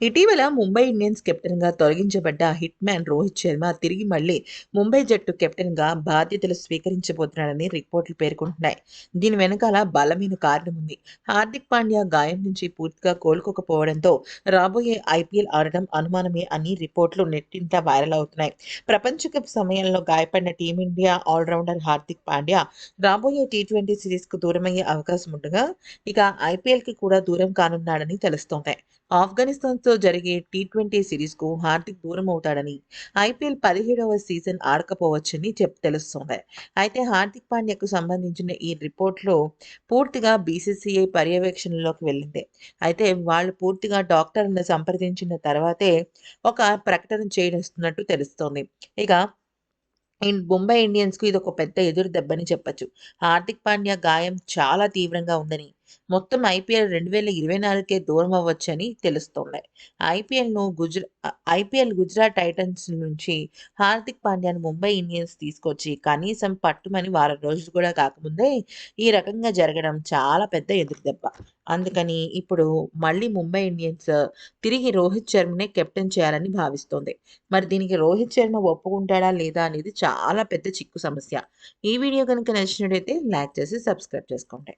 ఇటీవల ముంబై ఇండియన్స్ కెప్టెన్గా తొలగించబడ్డ హిట్ మ్యాన్ రోహిత్ శర్మ తిరిగి మళ్ళీ ముంబై జట్టు కెప్టెన్గా బాధ్యతలు స్వీకరించబోతున్నాడని రిపోర్టులు పేర్కొంటున్నాయి. దీని వెనకాల బలమైన కారణం ఉంది. హార్దిక్ పాండ్యా గాయం నుంచి పూర్తిగా కోలుకోకపోవడంతో రాబోయే ఐపీఎల్ ఆడడం అనుమానమే అని రిపోర్టులు నెట్టింత వైరల్ అవుతున్నాయి. ప్రపంచ కప్ సమయంలో గాయపడిన టీమిండియా ఆల్రౌండర్ హార్దిక్ పాండ్యా రాబోయే టీ ట్వంటీ సిరీస్కు దూరమయ్యే అవకాశం ఉండగా ఇక ఐపీఎల్కి కూడా దూరం కానున్నాడని తెలుస్తోంది. ఆఫ్ఘనిస్తాన్తో జరిగే టీ ట్వంటీ సిరీస్కు హార్దిక్ దూరం అవుతాడని ఐపీఎల్ పదిహేడవ సీజన్ ఆడకపోవచ్చని చెప్ తెలుస్తోంది. అయితే హార్దిక్ పాండ్యాకు సంబంధించిన ఈ రిపోర్ట్లో పూర్తిగా బీసీసీఐ పర్యవేక్షణలోకి వెళ్ళింది. అయితే వాళ్ళు పూర్తిగా డాక్టర్ను సంప్రదించిన తర్వాతే ఒక ప్రకటన చేయనిస్తున్నట్టు తెలుస్తోంది. ఇక ఇన్ ముంబై ఇండియన్స్కు ఇది ఒక పెద్ద ఎదురు దెబ్బని చెప్పొచ్చు. హార్దిక్ పాండ్యా గాయం చాలా తీవ్రంగా ఉందని మొత్తం ఐపీఎల్ రెండు వేల ఇరవై నాలుగుకే దూరం అవ్వచ్చని తెలుస్తోంది. ఐపీఎల్ను గుజరా ఐపీఎల్ గుజరాత్ టైటన్స్ నుంచి హార్దిక్ పాండ్యాను ముంబై ఇండియన్స్ తీసుకొచ్చి కనీసం పట్టుమని వారం రోజులు కూడా కాకముందే ఈ రకంగా జరగడం చాలా పెద్ద ఎదురు దెబ్బ. అందుకని ఇప్పుడు మళ్ళీ ముంబై ఇండియన్స్ తిరిగి రోహిత్ శర్మనే కెప్టెన్ చేయాలని భావిస్తోంది. మరి దీనికి రోహిత్ శర్మ ఒప్పుకుంటాడా లేదా అనేది చాలా పెద్ద చిక్కు సమస్య. ఈ వీడియో కనుక నచ్చినట్టయితే లైక్ చేసి సబ్స్క్రైబ్ చేసుకోండి.